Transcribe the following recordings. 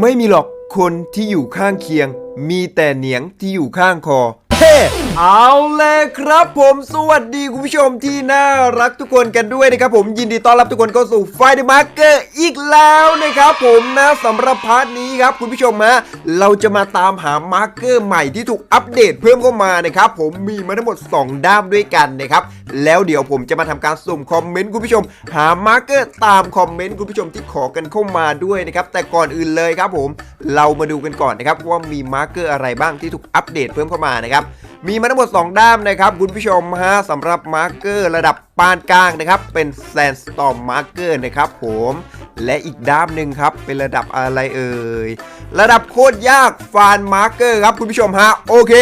ไม่มีหรอกคนที่อยู่ข้างเคียง มีแต่เหนียงที่อยู่ข้างคอเฮ้เอาเลยครับผม สวัสดีคุณผู้ชมที่น่ารักทุกคนกันด้วยนะครับผมยินดีต้อนรับทุกคนเข้าสู่ไฟเดอร์มาร์เกอร์อีกแล้วนะครับผมนะสำหรับพาร์ทนี้ครับคุณผู้ชมฮะเราจะมาตามหามาร์เกอร์ใหม่ที่ถูกอัปเดตเพิ่มเข้ามานะครับผมมีมาทั้งหมด 2 ด้ามด้วยกันนะครับ แล้วเดี๋ยวผมจะมาทำการสุ่มคอมเมนต์คุณผู้ชม หามาร์เกอร์ตามคอมเมนต์คุณผู้ชมที่ขอกันเข้ามาด้วยนะครับแต่ก่อนอื่นเลยครับผม เรามาดูกันก่อนนะครับว่ามีมาร์เกอร์อะไรบ้างที่ถูกอัปเดตเพิ่มเข้ามานะครับมีมาทั้งหมด 2 ด้ามนะครับคุณผู้ชมฮะสำหรับมาร์เกอร์ระดับปานกลางนะครับ เป็นแซนสตอมมาร์เกอร์นะครับผมและอีกด้ามหนึ่งครับ เป็นระดับอะไรเอ่ย ระดับโคตรยากฟานมาร์เกอร์ครับคุณผู้ชมฮะ โอเค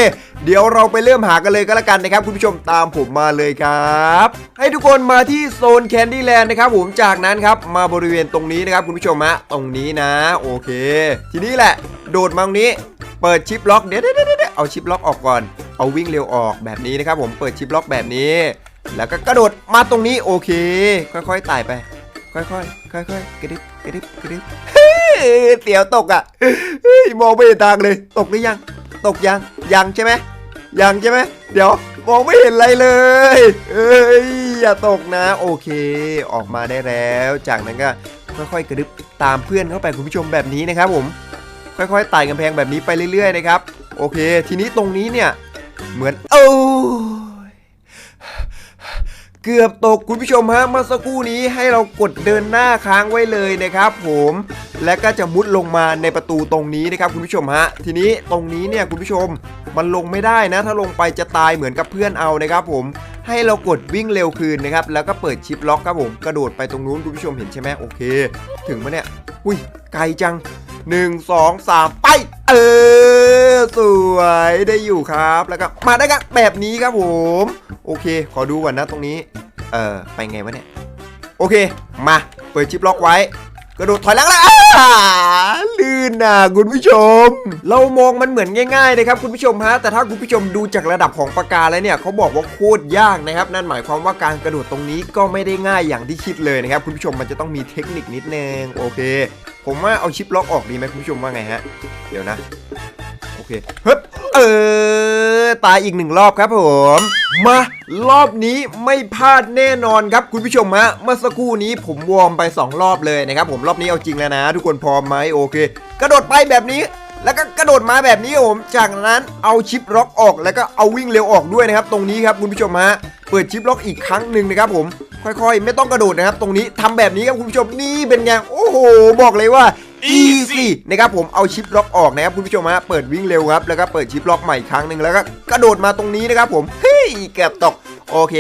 เดี๋ยวเราไปเริ่มหากันเลยก็แล้วกันนะครับ คุณผู้ชมตามผมมาเลยครับ ให้ทุกคนมาที่โซนแคนดี้แลนด์นะครับผมจากนั้นครับมาบริเวณตรงนี้นะครับคุณผู้ชมฮะตรงนี้นะ โอเค ทีนี้แหละ โดดมาตรงนี้ เปิดชิปล็อกเดี๋ยวเดี๋ยวเดี๋ยวเอาชิปล็อกออกก่อน เอาวิ่งเร็วออกแบบนี้นะครับผมเปิดชิปล็อกแบบนี้ แล้วก็กระโดดมาตรงนี้โอเค ค่อยๆไต่ไป ค่อยๆค่อยๆกระดิบกระดิบกระดิบเฮ้ยเสียวตกอะมองไม่เห็นทางเลย ตกหรือยัง ตกยังยังใช่ไหม ยังใช่ไหมเดี๋ยวมองไม่เห็นอะไรเลย เอ้ยอย่าตกนะ โอเค ออกมาได้แล้ว จากนั้นก็ค่อยๆกระดึบตามเพื่อนเข้าไปคุณผู้ชมแบบนี้นะครับผม ค่อยๆไต่กำแพงแบบนี้ไปเรื่อยๆนะครับ โอเค ทีนี้ตรงนี้เนี่ย เหมือนโอ้ยเกือบตกคุณผู้ชมฮะเมื่อสักครู่นี้ให้เรากดเดินหน้าค้างไว้เลยนะครับ ผม และก็จะมุดลงมาในประตูตรงนี้นะครับคุณผู้ชมฮะ ทีนี้ตรงนี้เนี่ยคุณผู้ชมมันลงไม่ได้นะ ถ้าลงไปจะตายเหมือนกับเพื่อนเอานะครับผมให้เรากดวิ่งเร็วคืนนะครับ แล้วก็เปิดชิปล็อกครับผม กระโดดไปตรงนู้นคุณผู้ชมเห็นใช่ไหมโอเค ถึงปะเนี่ย อุ้ย ไกลจังหนึ่งสองสามไป เออ สวยได้อยู่ครับ แล้วก็มาได้กันแบบนี้ครับผม โอเค ขอดูก่อนนะตรงนี้ เออไปไงวะเนี่ย โอเค มา เปิดชิปล็อกไว้ กระโดดถอยหลังแล้วลื่นนะคุณผู้ชม เรามองมันเหมือนง่ายๆนะครับคุณผู้ชมฮะ แต่ถ้าคุณผู้ชมดูจากระดับของปากกาแล้วเนี่ยเขาบอกว่าโคตรยากนะครับ นั่นหมายความว่าการกระโดดตรงนี้ก็ไม่ได้ง่ายอย่างที่คิดเลยนะครับคุณผู้ชมมันจะต้องมีเทคนิคนิดนึงโอเค ผมว่าเอาชิปล็อกออกดีไหมคุณผู้ชมว่าไงฮะ เดี๋ยวนะ โอเคเฮ้ยเออ ตายอีกหนึ่งรอบครับผม มารอบนี้ไม่พลาดแน่นอนครับคุณผู้ชมฮะ เมื่อสักครู่นี้ผมวอร์มไป 2 รอบเลยนะครับผมรอบนี้เอาจริงแล้วนะ ทุกคนพร้อมไหมโอเค กระโดดไปแบบนี้แล้วก็กระโดดมาแบบนี้ครับผม จากนั้นเอาชิปล็อกออกแล้วก็เอาวิ่งเร็วออกด้วยนะครับ ตรงนี้ครับคุณผู้ชมฮะ เปิดชิปล็อกอีกครั้งหนึ่งนะครับผม ค่อยๆ ไม่ต้องกระโดดนะครับ ตรงนี้ทำแบบนี้ครับคุณผู้ชมนี่เป็นไงโอ้โห บอกเลยว่า easy นะครับผมเอาชิปล็อกออกนะครับคุณผู้ชมฮะเปิดวิ่งเร็วครับแล้วก็เปิดชิปล็อกใหม่อีกครั้งหนึ่งแล้วก็กระโดดมาตรงนี้นะครับผมเฮ้ยเกือบตกโอเค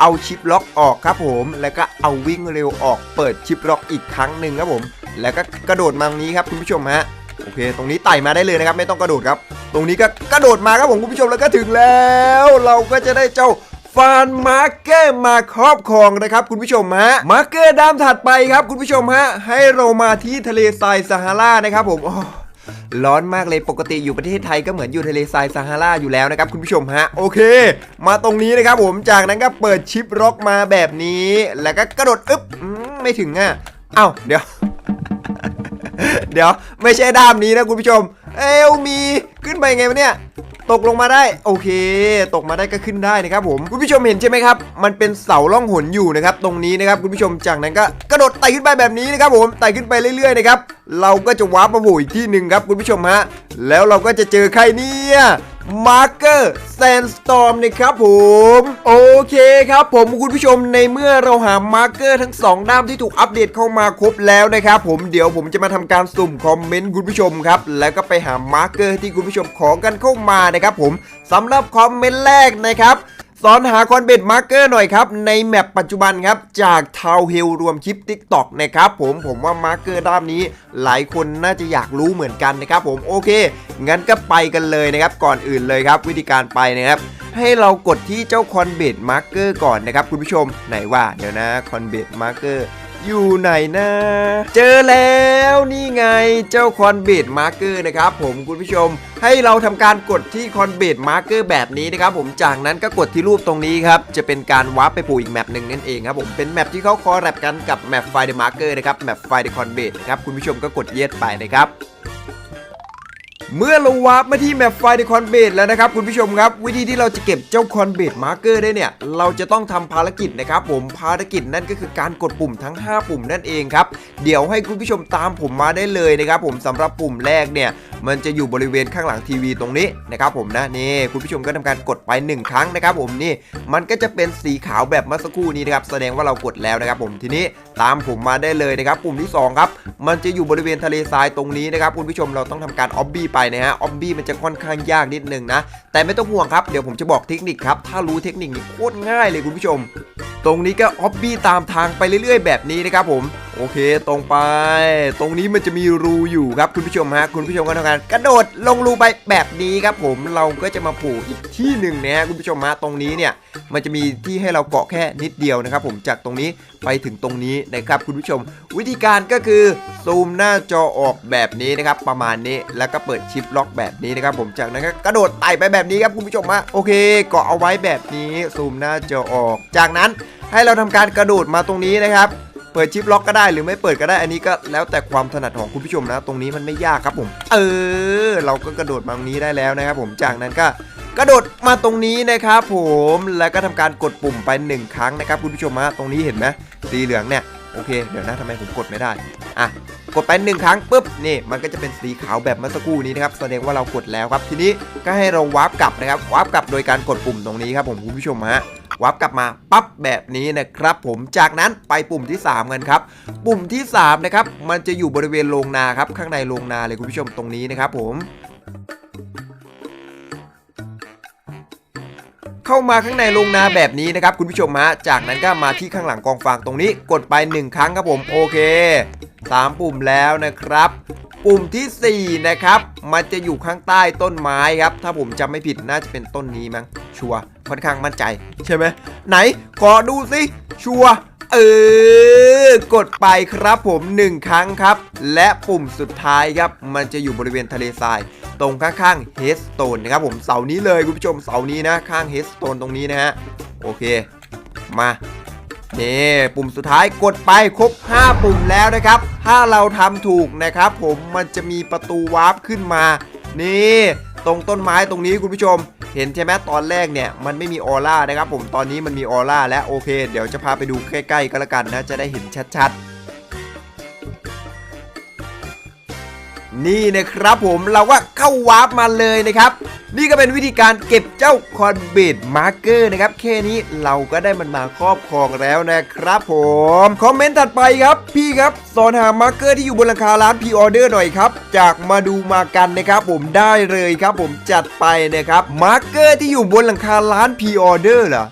เอาชิปล็อกออกครับผมแล้วก็เอาวิ่งเร็วออก เปิดชิปล็อกอีกครั้งหนึ่งครับผม แล้วก็กระโดดมาตรงนี้ครับคุณผู้ชมฮะโอเค ตรงนี้ไต่มาได้เลยนะครับ ไม่ต้องกระโดดครับ ตรงนี้ก็กระโดดมาครับผมคุณผู้ชมแล้วก็ถึงแล้ว เราก็จะได้เจ้า ฟานมาร์เกอร์มาครอบครองนะครับคุณผู้ชมฮะมาร์เกอร์ด้ามถัดไปครับคุณผู้ชมฮะให้เรามาที่ทะเลทรายซาฮารานะครับผมร้อนมากเลยปกติอยู่ประเทศไทยก็เหมือนอยู่ทะเลทรายซาฮาราอยู่แล้วนะครับคุณผู้ชมฮะ โอเค มาตรงนี้นะครับผมจากนั้นก็เปิดชิปร็อกมาแบบนี้ แล้วก็กระโดดอึ๊บไม่ถึงอะเอ้าเดี๋ยว เดี๋ยวไม่ใช่ด้ามนี้นะคุณผู้ชม เอลมี ขึ้นไปไงวะเนี่ย ตกลงมาได้โอเค ตกมาได้ก็ขึ้นได้นะครับผมคุณผู้ชมเห็นใช่ไหมครับ มันเป็นเสาล่องหนอยู่นะครับ ตรงนี้นะครับคุณผู้ชมจากนั้นก็กระโดดไต่ขึ้นไปแบบนี้นะครับผมไต่ขึ้นไปเรื่อยๆนะครับเราก็จะวาร์ปมาโผล่อีกที่หนึ่งครับคุณผู้ชมฮะแล้วเราก็จะเจอใครเนี่ย มาร์เกอร์แซนสตอร์มนะครับผม โอเคครับผมคุณผู้ชมในเมื่อเราหามาร์เกอร์ทั้งสองด้ามที่ถูกอัปเดตเข้ามาครบแล้วนะครับผมเดี๋ยวผมจะมาทำการสุ่มคอมเมนต์คุณผู้ชมครับ แล้วก็ไปหามาร์เกอร์ที่คุณผู้ชมขอกันเข้ามานะครับผมสำหรับคอมเมนต์แรกนะครับ สอนหาคอนเบตมาร์เกอร์หน่อยครับ ในแมปปัจจุบันครับ จากทาวเฮลรวมคลิป t ิ k t o k นะครับผมผมว่ามาร์เกอร์ด้ามนี้ หลายคนน่าจะอยากรู้เหมือนกันนะครับผมโอเค งั้นก็ไปกันเลยนะครับก่อนอื่นเลยครับ วิธีการไปนะครับ ให้เรากดที่เจ้าคอนเบตมาร์เกอร์ก่อนนะครับคุณผู้ชมไหนว่าเดี๋ยวนะคอนเบตมาร์เกอร์ อยู่ไหนนะ เจอแล้วนี่ไงเจ้าคอนเบดมาร์เกอร์นะครับผมคุณผู้ชม ให้เราทำการกดที่คอนเบดมาร์เกอร์แบบนี้นะครับผมจากนั้นก็กดที่รูปตรงนี้ครับ จะเป็นการวาร์ปไปปูอีกแมปหนึ่งนั่นเองครับผมเป็นแมปที่เขาคอแรปกันกับแมปไฟเดอะมาร์เกอร์นะครับแมปไฟเดอะคอนเบดนะครับคุณผู้ชมก็กดเยสไปนะครับ เมื่อเราวาร์ปมาที่แมปไฟเดอะคอนเบดแล้วนะครับคุณผู้ชมครับ วิธีที่เราจะเก็บเจ้าคอนเบดมาร์เกอร์ได้เนี่ย เราจะต้องทำภารกิจนะครับผมภารกิจนั่นก็คือการกดปุ่มทั้ง 5 ปุ่มนั่นเองครับ เดี๋ยวให้คุณผู้ชมตามผมมาได้เลยนะครับผมสำหรับปุ่มแรกเนี่ย มันจะอยู่บริเวณข้างหลังทีวีตรงนี้นะครับผมนะนี่คุณผู้ชมก็ทำการกดไป 1 ครั้งนะครับผมนี่มันก็จะเป็นสีขาวแบบเมื่อสักครู่นี้นะครับแสดงว่าเรากดแล้วนะครับผมทีนี้ตามผมมาได้เลยนะครับปุ่มที่สองครับมันจะอยู่บริเวณทะเลทรายตรงนี้นะครับคุณผู้ชมเราต้องทำการออบบี้ไปนะฮะออบบี้มันจะค่อนข้างยากนิดนึงนะ แต่ไม่ต้องห่วงครับเดี๋ยวผมจะบอกเทคนิคครับ ถ้ารู้เทคนิคนี่โคตรง่ายเลยคุณผู้ชม ตรงนี้ก็ออบบี้ตามทางไปเรื่อยๆ แบบนี้นะครับผม โอเคตรงไป ตรงนี้มันจะมีรูอยู่ครับคุณผู้ชมฮะคุณผู้ชมก็ทำการกระโดดลงรูไปแบบนี้ครับผมเราก็จะมาผูกอีกที่หนึ่งนะฮะคุณผู้ชมฮะตรงนี้เนี่ยมันจะมีที่ให้เราเกาะแค่นิดเดียวนะครับผมจากตรงนี้ไปถึงตรงนี้นะครับคุณผู้ชม วิธีการก็คือซูมหน้าจอออกแบบนี้นะครับประมาณนี้แล้วก็เปิดชิปล็อกแบบนี้นะครับผมจากนั้นก็กระโดดไต่ไปแบบนี้ครับคุณผู้ชมฮะโอเค เกาะเอาไว้แบบนี้ซูมหน้าจอออก จากนั้นให้เราทำการกระโดดมาตรงนี้นะครับ เปิดชิปล็อกก็ได้หรือไม่เปิดก็ได้อันนี้ก็แล้วแต่ความถนัดของคุณผู้ชมนะ ตรงนี้มันไม่ยากครับผม เออ เราก็กระโดดมาตรงนี้ได้แล้วนะครับผมจากนั้นก็กระโดดมาตรงนี้นะครับผมแล้วก็ทำการกดปุ่มไปหนึ่งครั้งนะครับคุณผู้ชมฮะตรงนี้เห็นไหมสีเหลืองเนี่ยโอเคเดี๋ยวนะทำไมผมกดไม่ได้อะกดไปหนึ่งครั้งปุ๊บนี่มันก็จะเป็นสีขาวแบบเมื่อสักครู่นี้นะครับแสดงว่าเรากดแล้วครับทีนี้ก็ให้เราวาร์ปกลับนะครับวาร์ปกลับโดยการกดปุ่มตรงนี้ครับผมคุณผู้ชมฮะ วับกลับมาปั๊บแบบนี้นะครับผมจากนั้นไปปุ่มที่ 3 กันครับ ปุ่มที่ 3 นะครับ มันจะอยู่บริเวณโรงนาครับ ข้างในโรงนาเลยคุณผู้ชมตรงนี้นะครับผมเข้ามาข้างในโรงนาแบบนี้นะครับคุณผู้ชมฮะ จากนั้นก็มาที่ข้างหลังกองฟางตรงนี้ กดไป 1 ครั้งครับผมโอเค 3 ปุ่มแล้วนะครับ ปุ่มทีสี่ 4 นะครับ มันจะอยู่ข้างใต้ต้นไม้ครับ ถ้าผมจำไม่ผิดน่าจะเป็นต้นนี้มั้ง ชัวร์ค่อนข้างมั่นใจ ใช่ไหม ไหน ขอดูสิ ชัวร์เออ กดไปครับผม 1 ครั้งครับ และปุ่มสุดท้ายครับ มันจะอยู่บริเวณทะเลทราย ตรงข้างๆเฮสโตนนะครับผมเสานี้เลยคุณผู้ชมเสานี้นะ ข้างเฮสโตนตรงนี้นะฮะ โอเค มา นี่ปุ่มสุดท้ายกดไปครบ 5 ปุ่มแล้วนะครับ ถ้าเราทำถูกนะครับ ผมมันจะมีประตูวาร์ปขึ้นมา นี่ตรงต้นไม้ตรงนี้คุณผู้ชม เห็นใช่ไหมตอนแรกเนี่ยมันไม่มีออร่านะครับ ผมตอนนี้มันมีออร่าแล้วโอเค เดี๋ยวจะพาไปดูใกล้ๆก็แล้วกันนะจะได้เห็นชัดๆ นี่นะครับผมเราก็เข้าวาร์ปมาเลยนะครับ นี่ก็เป็นวิธีการเก็บเจ้าคอนเบดมาร์เกอร์นะครับแค่นี้เราก็ได้มันมาครอบครองแล้วนะครับผมคอมเมนต์ถัดไปครับ พี่ครับสอนหามาร์เกอร์ที่อยู่บนหลังคาร้านพ r ออเดอร์หน่อยครับ จากมาดูมากันนะครับ ผมได้เลยครับ ผมจัดไปนะครับมาร์เกอร์ที่อยู่บนหลังคาร้านพ r ออเดอร์เหรอ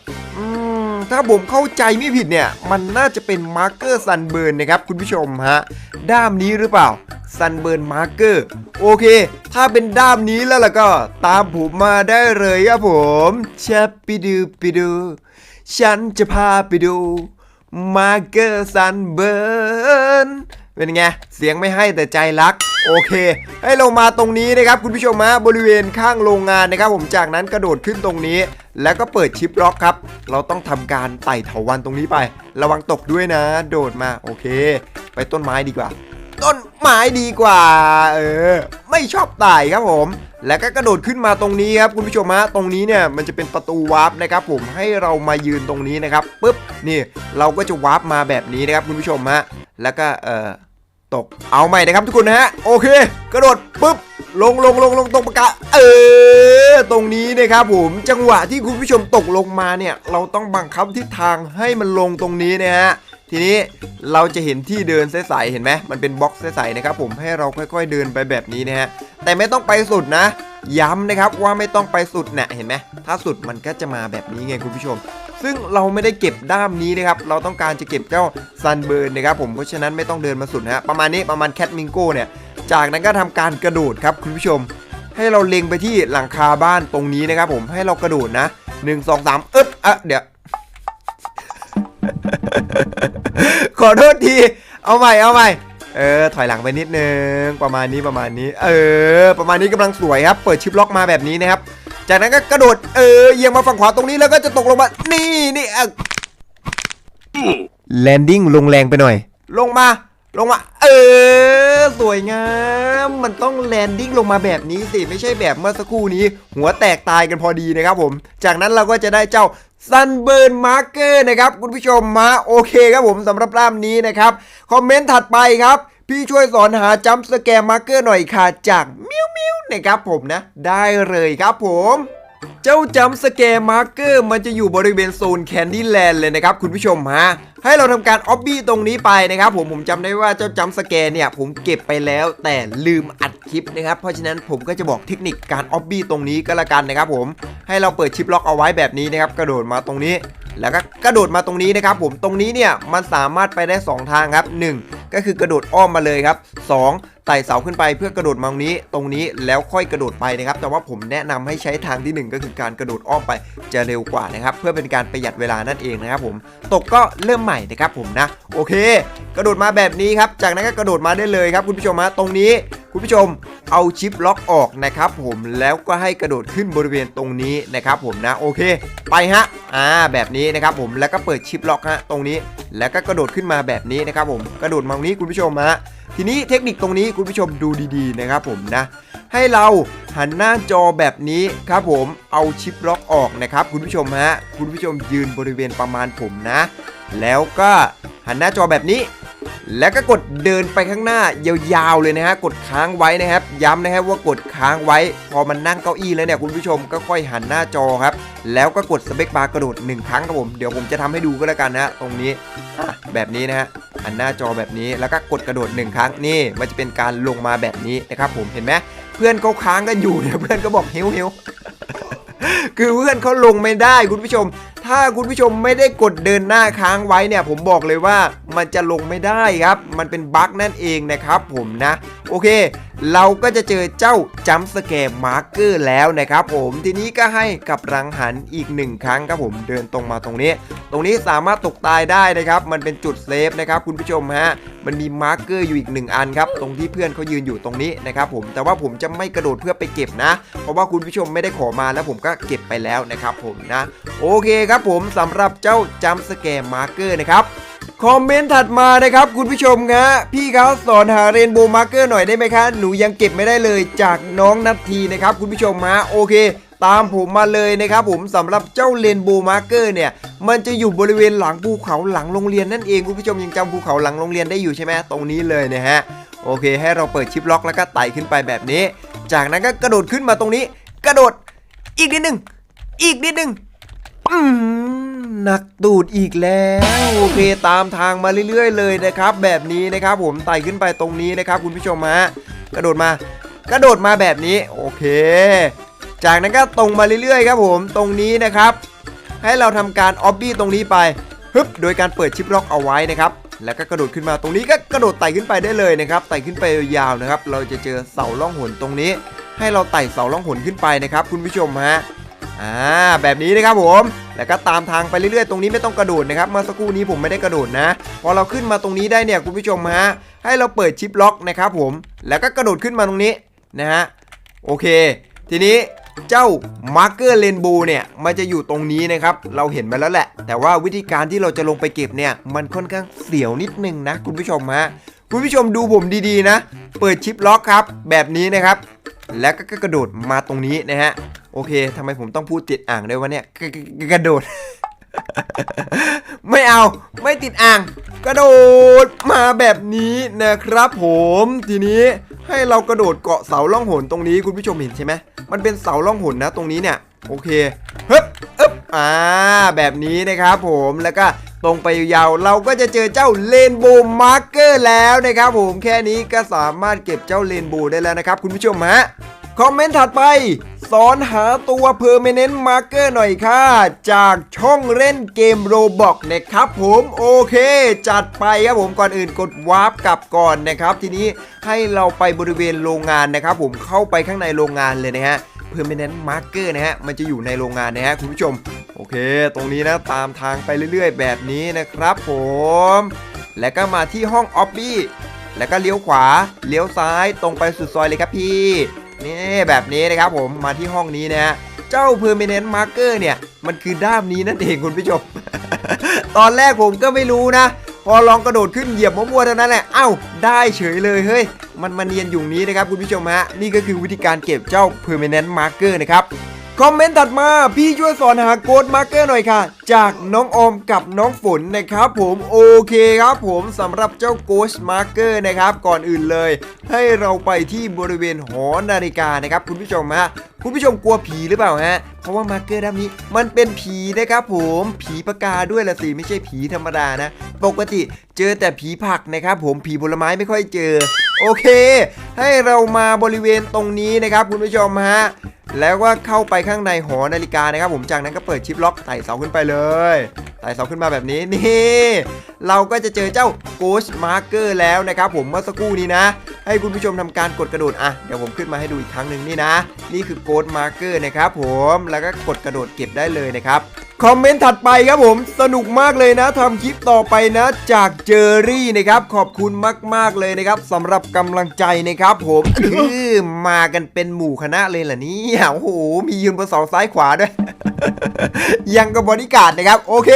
ถ้าผมเข้าใจไม่ผิดเนี่ย มันน่าจะเป็นมาร์เกอร์ซันเบิร์นนะครับคุณผู้ชมฮะ ด้ามนี้หรือเปล่าซันเบิร์นมาร์เกอร์โอเค ถ้าเป็นด้ามนี้แล้วล่ะก็ตามผมมาได้เลยครับผมชะปิดูปิดู ฉันจะพาไปดูมาร์เกอร์ซันเบิร์นเป็นไง เสียงไม่ให้แต่ใจรัก โอเค ให้เรามาตรงนี้นะครับคุณผู้ชมฮะบริเวณข้างโรงงานนะครับ ผมจากนั้นกระโดดขึ้นตรงนี้ แล้วก็เปิดชิปล็อกครับ เราต้องทำการไต่เถาวันตรงนี้ไป ระวังตกด้วยนะ โดดมาโอเค ไปต้นไม้ดีกว่า ต้นไม้ดีกว่า เออ ไม่ชอบไต่ครับผม แล้วก็กระโดดขึ้นมาตรงนี้ครับคุณผู้ชมฮะตรงนี้เนี่ยมันจะเป็นประตูวาร์ปนะครับ ผมให้เรามายืนตรงนี้นะครับปุ๊บนี่เราก็จะวาร์ปมาแบบนี้นะครับคุณผู้ชมฮะแล้วก็เออ ตกเอาใหม่นะครับทุกคนนะฮะโอเค กระโดดปุ๊บลงลงลงลงตรงปากกาเออตรงนี้นะครับผมจังหวะที่คุณผู้ชมตกลงมาเนี่ย เราต้องบังคับทิศทางให้มันลงตรงนี้นะฮะทีนี้เราจะเห็นที่เดินใสๆเห็นไหมมันเป็นบล็อกใสๆนะครับผมให้เราค่อย ๆเดินไปแบบนี้นะฮะแต่ไม่ต้องไปสุดนะ ย้ำนะครับว่าไม่ต้องไปสุดเนี่ยเห็นไหมถ้าสุดมันก็จะมาแบบนี้ไงคุณผู้ชม ซึ่งเราไม่ได้เก็บด้ามนี้นะครับ เราต้องการจะเก็บเจ้าซันเบิร์นนะครับผม เพราะฉะนั้นไม่ต้องเดินมาสุดนะฮะ ประมาณนี้ประมาณแคทมิงโก้เนี่ย จากนั้นก็ทำการกระโดดครับคุณผู้ชม ให้เราเล็งไปที่หลังคาบ้านตรงนี้นะครับผม ให้เรากระโดดนะ1 2 3อึ๊บอะเดี๋ยว ขอโทษที เอาใหม่ เอาใหม่ เออ ถอยหลังไปนิดนึง ประมาณนี้ประมาณนี้ เออ ประมาณนี้กำลังสวยครับ เปิดชิปล็อกมาแบบนี้นะครับ จากนั้นก็กระโดดเออเอียงมาฝั่งขวาตรงนี้แล้วก็จะตกลงมา นี่นี่เออแลนดิ้งลงแรงไปหน่อย ลงมา ลงมา เออ สวยงาม มันต้องแลนดิ้งลงมาแบบนี้สิ ไม่ใช่แบบเมื่อสักครู่นี้ หัวแตกตายกันพอดีนะครับผม จากนั้นเราก็จะได้เจ้า Sunburn Marker นะครับ คุณผู้ชมมาโอเคครับผมสำหรับร่ามนี้นะครับ คอมเมนต์ถัดไปครับ พี่ช่วยสอนหาจัมสแกร์มาร์เกอร์หน่อยค่ะจากมิวมิวนะครับผมนะ ได้เลยครับผมเจ้าจัมสแกร์มาร์เกอร์มันจะอยู่บริเวณโซนแคนดี้แลนด์เลยนะครับคุณผู้ชมฮะให้เราทำการออบบี้ตรงนี้ไปนะครับผมผมจำได้ว่าเจ้าจัมสแกร์เนี่ยผมเก็บไปแล้วแต่ลืมอัดคลิปนะครับเพราะฉะนั้นผมก็จะบอกเทคนิคการออบบี้ตรงนี้ก็แล้วกันนะครับผมให้เราเปิดชิปล็อกเอาไว้แบบนี้นะครับกระโดดมาตรงนี้ แล้วก็กระโดดมาตรงนี้นะครับผมตรงนี้เนี่ยมันสามารถไปได้ 2 ทางครับ 1 ก็คือกระโดดอ้อมมาเลยครับ 2 ไต่เสาขึ้นไปเพื่อกระโดดมาตรงนี้ ตรงนี้แล้วค่อยกระโดดไปนะครับ แต่ว่าผมแนะนำให้ใช้ทางที่ 1 ก็คือการกระโดดอ้อมไปจะเร็วกว่านะครับ เพื่อเป็นการประหยัดเวลานั่นเองนะครับผมตกก็เริ่มใหม่นะครับผมนะ โอเค กระโดดมาแบบนี้ครับ จากนั้นก็กระโดดมาได้เลยครับคุณผู้ชมฮะตรงนี้คุณผู้ชมเอาชิปล็อกออกนะครับผมแล้วก็ให้กระโดดขึ้นบริเวณตรงนี้นะครับผมนะโอเค ไปฮะอ่าแบบนี้นะครับผมแล้วก็เปิดชิปล็อกฮะตรงนี้ แล้วก็กระโดดขึ้นมาแบบนี้นะครับผมกระโดดมาตรงนี้คุณผู้ชมฮะ ทีนี้เทคนิคตรงนี้คุณผู้ชมดูดีๆนะครับผมนะ ให้เราหันหน้าจอแบบนี้ครับผมเอาชิปล็อกออกนะครับ คุณผู้ชมฮะคุณผู้ชมยืนบริเวณประมาณผมนะ แล้วก็หันหน้าจอแบบนี้ แล้วก็กดเดินไปข้างหน้ายาวๆเลยนะฮะกดค้างไว้นะครับ ย้ำนะครับว่ากดค้างไว้ พอมันนั่งเก้าอี้แล้วเนี่ยคุณผู้ชมก็ค่อยหันหน้าจอครับ แล้วก็กดสเปคบาร์กระโดดหนึ่งครั้งครับผมเดี๋ยวผมจะทำให้ดูก็แล้วกันนะฮะตรงนี้แบบนี้นะฮะหันหน้าจอแบบนี้แล้วก็กดกระโดดหนึ่งครั้งนี่มันจะเป็นการลงมาแบบนี้นะครับผมเห็นไหมเพื่อนเขาค้างกันอยู่เนี่ยเพื่อนก็บอกเฮ้วเฮ้วคือเพื่อนเขาลงไม่ได้คุณผู้ชม ถ้าคุณผู้ชมไม่ได้กดเดินหน้าค้างไว้เนี่ย ผมบอกเลยว่า มันจะลงไม่ได้ครับ มันเป็นบั๊กนั่นเองนะครับผมนะ โอเค เราก็จะเจอเจ้าจัมสแกร์มาร์เกอร์แล้วนะครับผมทีนี้ก็ให้กับรังหันอีกหนึ่งครั้งครับผมเดินตรงมาตรงนี้ ตรงนี้สามารถตกตายได้นะครับ มันเป็นจุดเซฟนะครับคุณผู้ชมฮะมันมีมาร์กเกอร์อยู่อีกหนึ่งอันครับตรงที่เพื่อนเขายืนอยู่ตรงนี้นะครับผมแต่ว่าผมจะไม่กระโดดเพื่อไปเก็บนะ เพราะว่าคุณผู้ชมไม่ได้ขอมาแล้วผมก็เก็บไปแล้วนะครับผมนะ โอเคครับผมสำหรับเจ้าจัมสแกร์มาร์เกอร์นะครับ คอมเมนต์ถัดมานะครับ คุณผู้ชมฮะพี่เขาสอนหาเรนโบว์มาร์เกอร์หน่อยได้ไหมคะ หนูยังเก็บไม่ได้เลยจากน้องนัททีนะครับ คุณผู้ชมฮะโอเค ตามผมมาเลยนะครับผมสำหรับเจ้าเรนโบว์มาร์เกอร์เนี่ย มันจะอยู่บริเวณหลังภูเขาหลังโรงเรียนนั่นเองคุณผู้ชมยังจำภูเขาหลังโรงเรียนได้อยู่ใช่ไหมตรงนี้เลยนะฮะโอเค ให้เราเปิดชิปล็อกแล้วก็ไต่ขึ้นไปแบบนี้ จากนั้นก็กระโดดขึ้นมาตรงนี้ กระโดดอีกนิดหนึ่งอีกนิดหนึ่ง หนักตูดอีกแล้วโอเคตามทางมาเรื่อย ๆ เลยนะครับ แบบนี้นะครับผมไต่ขึ้นไปตรงนี้นะครับ คุณผู้ชมฮะกระโดดมา กระโดดมาแบบนี้โอเค จากนั้นก็ตรงมาเรื่อยๆครับผมตรงนี้นะครับ ให้เราทำการออบบี้ตรงนี้ไปฮึบโดยการเปิดชิปล็อกเอาไว้นะครับแล้วก็กระโดดขึ้นมาตรงนี้ก็กระโดดไต่ขึ้นไปได้เลยนะครับไต่ขึ้นไปยาวๆนะครับ เราจะเจอเสาล่องหนตรงนี้ ให้เราไต่เสาล่องหนขึ้นไปนะครับ คุณผู้ชมฮะ อ่าแบบนี้นะครับผม แล้วก็ตามทางไปเรื่อยๆ ตรงนี้ไม่ต้องกระโดดนะครับ เมื่อสักครู่นี้ผมไม่ได้กระโดดนะ พอเราขึ้นมาตรงนี้ได้เนี่ยคุณผู้ชมฮะ ให้เราเปิดชิปล็อกนะครับผม แล้วก็กระโดดขึ้นมาตรงนี้นะฮะ โอเค ทีนี้เจ้ามาร์เกอร์เรนบว์เนี่ย มันจะอยู่ตรงนี้นะครับ เราเห็นมาแล้วแหละ แต่ว่าวิธีการที่เราจะลงไปเก็บเนี่ย มันค่อนข้างเสียวนิดนึงนะ คุณผู้ชมฮะ คุณผู้ชมดูผมดีๆนะ เปิดชิปล็อกครับ แบบนี้นะครับ แล้วก็กระโดดมาตรงนี้นะฮะ โอเคทำไมผมต้องพูดติดอ่างด้วยวะเนี่ยกระโดด ไม่เอาไม่ติดอ่าง กระโดดมาแบบนี้นะครับผมทีนี้ให้เรากระโดดเกาะเสาล่องหนตรงนี้คุณผู้ชมเห็นใช่ไหมมันเป็นเสาล่องหนนะตรงนี้เนี่ยโอเคฮึบอึบอ่าแบบนี้นะครับผมแล้วก็ ตรงไปยาวเราก็จะเจอเจ้าเรนโบว์มาร์เกอร์แล้วนะครับผมแค่นี้ก็สามารถเก็บเจ้าเรนโบว์ได้แล้วนะครับ คุณผู้ชมฮะคอมเมนต์ถัดไป สอนหาตัว Permanent Marker หน่อยค่ะ จากช่องเล่นเกมโรบอกนะครับผมโอเค จัดไปครับผมก่อนอื่นกดวาร์ปกลับก่อนนะครับ ทีนี้ให้เราไปบริเวณโรงงานนะครับ ผมเข้าไปข้างในโรงงานเลยนะฮะ Permanent Marker นะฮะมันจะอยู่ในโรงงานนะฮะคุณผู้ชม โอเค ตรงนี้นะตามทางไปเรื่อย ๆ แบบนี้นะครับผม แล้วก็มาที่ห้องออบบี้แล้วก็เลี้ยวขวาเลี้ยวซ้ายตรงไปสุดซอยเลยครับพี่นี่แบบนี้นะครับผมมาที่ห้องนี้นะเจ้า permanent marker เนี่ย มันคือด้ามนี้นั่นเองคุณผู้ชม ตอนแรกผมก็ไม่รู้นะ พอลองกระโดดขึ้นเหยียบมั่วๆเท่านั้นแหละเอ้า ได้เฉยเลยเฮ้ย มันมาเนียนอยู่นี้นะครับคุณผู้ชมฮะนี่ก็คือวิธีการเก็บเจ้า permanent marker นะครับ คอมเมนต์ถัดมาพี่ช่วยสอนหาโกดมาร์เกอร์หน่อยค่ะ จากน้องอมกับน้องฝนนะครับผมโอเคครับผมสำหรับเจ้าโกดมาร์เกอร์นะครับก่อนอื่นเลย ให้เราไปที่บริเวณหอนาฬิกานะครับคุณผู้ชมฮะ คุณผู้ชมกลัวผีหรือเปล่าฮะ เพราะว่ามาร์เกอร์ด้านนี้มันเป็นผีนะครับผม ผีปากกาด้วยละสิ ไม่ใช่ผีธรรมดานะ ปกติเจอแต่ผีผักนะครับผม ผีผลไม้ไม่ค่อยเจอ โอเค ให้เรามาบริเวณตรงนี้นะครับคุณผู้ชมฮะ แล้วก็เข้าไปข้างในหอนาฬิกานะครับผมจากนั้นก็เปิดชิปล็อกไต่เสาขึ้นไปเลยไต่เสาขึ้นมาแบบนี้นี่ เราก็จะเจอเจ้า Ghost Marker แล้วนะครับผมเมื่อสักครู่นี้นะ ให้คุณผู้ชมทำการกดกระโดดอะเดี๋ยวผมขึ้นมาให้ดูอีกครั้งหนึ่งนี่นะ นี่คือ Ghost Marker นะครับผมแล้วก็กดกระโดดเก็บได้เลยนะครับคอมเมนต์ถัดไปครับผมสนุกมากเลยนะทำคลิปต่อไปนะจากเจอรี่นะครับขอบคุณมาก ๆ เลยนะครับสำหรับกำลังใจนะครับ ผมคือมากันเป็นหมู่คณะเลยเหรอเนี่โอ้โหมียืนบนเสาซ้ายขวาด้วย ยังกับบริการนะครับ โอเค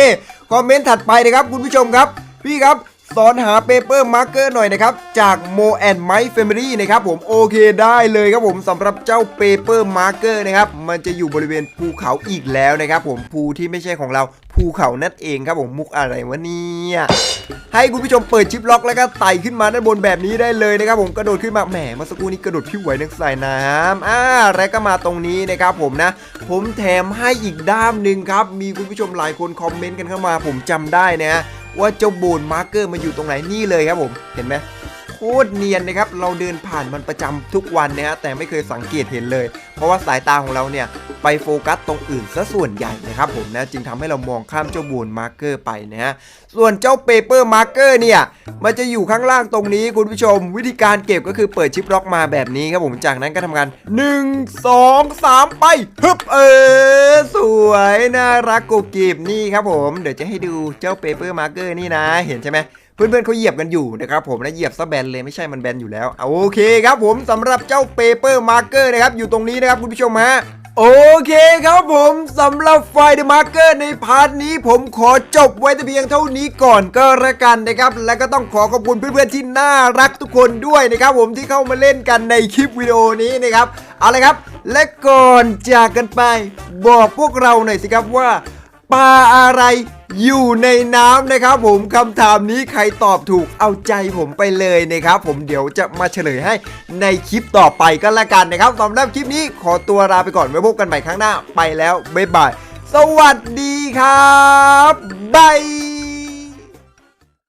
คอมเมนต์ถัดไปนะครับคุณผู้ชมครับ พี่ครับ สอนหาเปเปอร์มาร์เกอร์หน่อยนะครับ จากโมแอนไม f ์ m ม l y นะครับผมโอเคได้เลยครับผมสำหรับเจ้าเปเปอร์มาร์เกอร์นะครับ มันจะอยู่บริเวณภูเขาอีกแล้วนะครับผมภูที่ไม่ใช่ของเรา ภูเขานั่นเองครับผมมุกอะไรวะเนี่ยให้คุณผู้ชมเปิดชิปล็อกแล้วก็ไต่ขึ้นมาด้านบนแบบนี้ได้เลยนะครับผมกระโดดขึ้นมาแหมเมื่อสักครู่นี้กระโดดพิ้วไหวนักสายน้ำอ่าแล้วก็มาตรงนี้นะครับผมนะ ผมแถมให้อีกด้ามหนึ่งครับ มีคุณผู้ชมหลายคนคอมเมนต์กันเข้ามา ผมจำได้นะฮะว่าเจ้าโบนมาร์เกอร์มาอยู่ตรงไหนนี่เลยครับผมเห็นไหม โคตรเนียนนะครับ เราเดินผ่านมันประจำทุกวันนะฮะแต่ไม่เคยสังเกตเห็นเลย เพราะว่าสายตาของเราเนี่ยไปโฟกัสตรงอื่นซะส่วนใหญ่นะครับผมนะจึงทำให้เรามองข้ามเจ้าโบนมาร์เกอร์ไปนะฮะส่วนเจ้าเปเปอร์มาร์เกอร์เนี่ยมันจะอยู่ข้างล่างตรงนี้คุณผู้ชม วิธีการเก็บก็คือเปิดชิปล็อกมาแบบนี้ครับผมจากนั้นก็ทำงาน 1 2 3 ไปฮึบเออสวยน่ารักกุบกิบนี่ครับผม เดี๋ยวจะให้ดูเจ้าเปเปอร์มาร์เกอร์นี่นะเห็นใช่ไหม เพื่อนๆเขาเหยียบกันอยู่นะครับผมนะเหยียบซะแบนเลยไม่ใช่มันแบนอยู่แล้วโอเคครับผมสำหรับเจ้าเปเปอร์มาร์เกอร์นะครับอยู่ตรงนี้นะครับคุณผู้ชมฮะโอเคครับผมสำหรับไฟเดอะมาร์เกอร์ในพาร์ทนี้ผมขอจบไว้แต่เพียงเท่านี้ก่อนก็แล้วกันนะครับ และก็ต้องขอขอบคุณเพื่อนๆที่น่ารักทุกคนด้วยนะครับผมที่เข้ามาเล่นกันในคลิปวิดีโอนี้นะครับเอาละครับ และก่อนจากกันไป บอกพวกเราหน่อยสิครับว่าปลาอะไรอยู่ในน้ำนะครับผมคำถามนี้ใครตอบถูกเอาใจผมไปเลยนะครับผมเดี๋ยวจะมาเฉลยให้ในคลิปต่อไปก็แล้วกันนะครับสำหรับคลิปนี้ขอตัวลาไปก่อนไว้พบกันใหม่ครั้งหน้าไปแล้วบ๊ายบายสวัสดีครับบาย